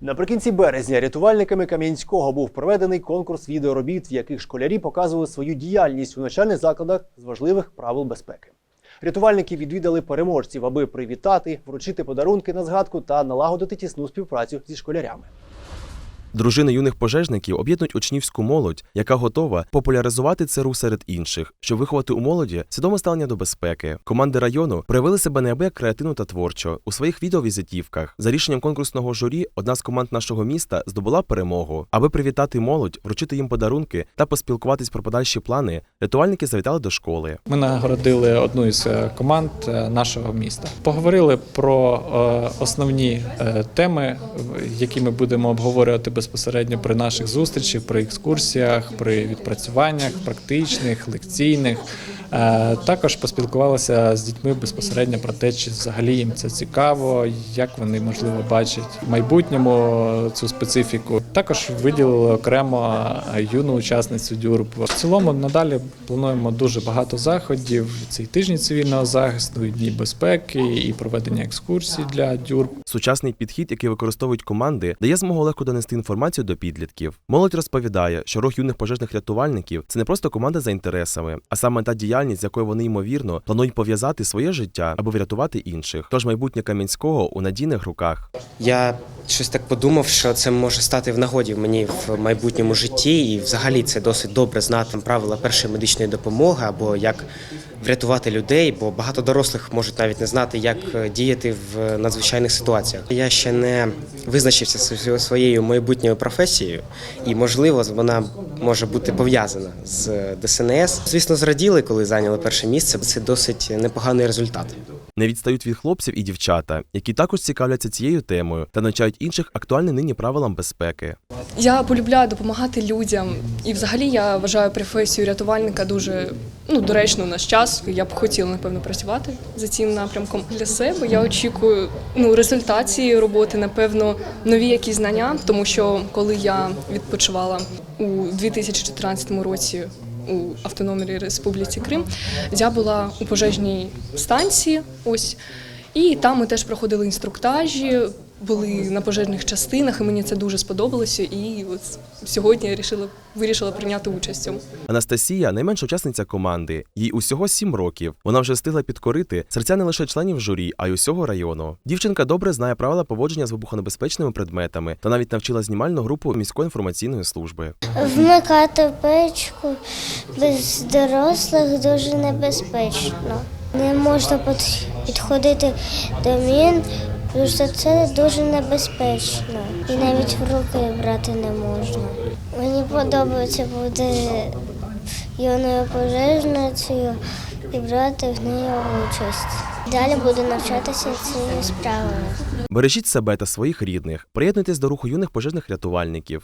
Наприкінці березня рятувальниками Кам'янського був проведений конкурс відеоробіт, в яких школярі показували свою діяльність у навчальних закладах з важливих правил безпеки. Рятувальники відвідали переможців, аби привітати, вручити подарунки на згадку та налагодити тісну співпрацю зі школярями. Дружини юних пожежників об'єднують учнівську молодь, яка готова популяризувати ЦРУ серед інших, щоб виховати у молоді свідоме ставлення до безпеки. Команди району проявили себе неабияк креативно та творчо у своїх відеовізитівках. За рішенням конкурсного журі, одна з команд нашого міста здобула перемогу. Аби привітати молодь, вручити їм подарунки та поспілкуватись про подальші плани. Рятувальники завітали до школи. Ми нагородили одну із е, команд е, нашого міста. Поговорили про е, основні теми, які ми будемо обговорювати безпосередньо при наших зустрічах, при екскурсіях, при відпрацюваннях практичних, лекційних. Е, Також поспілкувалися з дітьми безпосередньо про те, чи взагалі їм це цікаво, як вони можливо бачать в майбутньому цю специфіку. Також виділили окремо е, юну учасницю дюрб. В цілому надалі плануємо дуже багато заходів. Це і тижні цивільного захисту, і дні безпеки, і проведення екскурсій для дюрб. Сучасний підхід, який використовують команди, дає змогу легко донести інформацію до підлітків. Молодь розповідає, що рух юних пожежних рятувальників це не просто команда за інтересами, а саме та діяльність, з якою вони ймовірно планують пов'язати своє життя аби врятувати інших. Тож майбутнє Кам'янського у надійних руках. Я щось так подумав, що це може стати в нагоді мені в майбутньому житті, і взагалі це досить добре знати правила першої медичної допомоги або як врятувати людей, бо багато дорослих можуть навіть не знати, як е, діяти в надзвичайних ситуаціях. Я ще не визначився зі своєю майбутньою професією, і можливо вона може бути пов'язана з ДСНС. Звісно, зраділи, коли зайняли перше місце. Це досить непоганий результат. Не відстають від хлопців і дівчата, які також цікавляться цією темою та навчають інших актуальним нині правилам безпеки. Я полюбляю допомагати людям, і взагалі я вважаю професію рятувальника дуже ну, доречно в наш час. Я б хотіла напевно працювати за цим напрямком для себе. Я очікую ну, результат роботи, напевно, нові якісь знання, тому що коли я відпочивала у 2014 році. У Автономній Республіці Крим я була у пожежній станції. Ось і там ми теж проходили інструктажі, були на пожежних частинах, і мені це дуже сподобалося. І от сьогодні я вирішила, вирішила прийняти участь в цьому. Анастасія найменша учасниця команди. Їй усього сім років. Вона вже встигла підкорити серця не лише членів журі, а й усього району. Дівчинка добре знає правила поводження з вибухонебезпечними предметами та навіть навчила знімальну групу міської інформаційної служби. Вмикати печку без дорослих дуже небезпечно. Не можна під- підходити до мін, тому що це дуже небезпечно. І навіть в руки брати не можна. Мені подобається бути юною пожежницею і брати в неї участь. Далі буду навчатися цією справою. Бережіть себе та своїх рідних. Приєднуйтесь до руху юних пожежних рятувальників.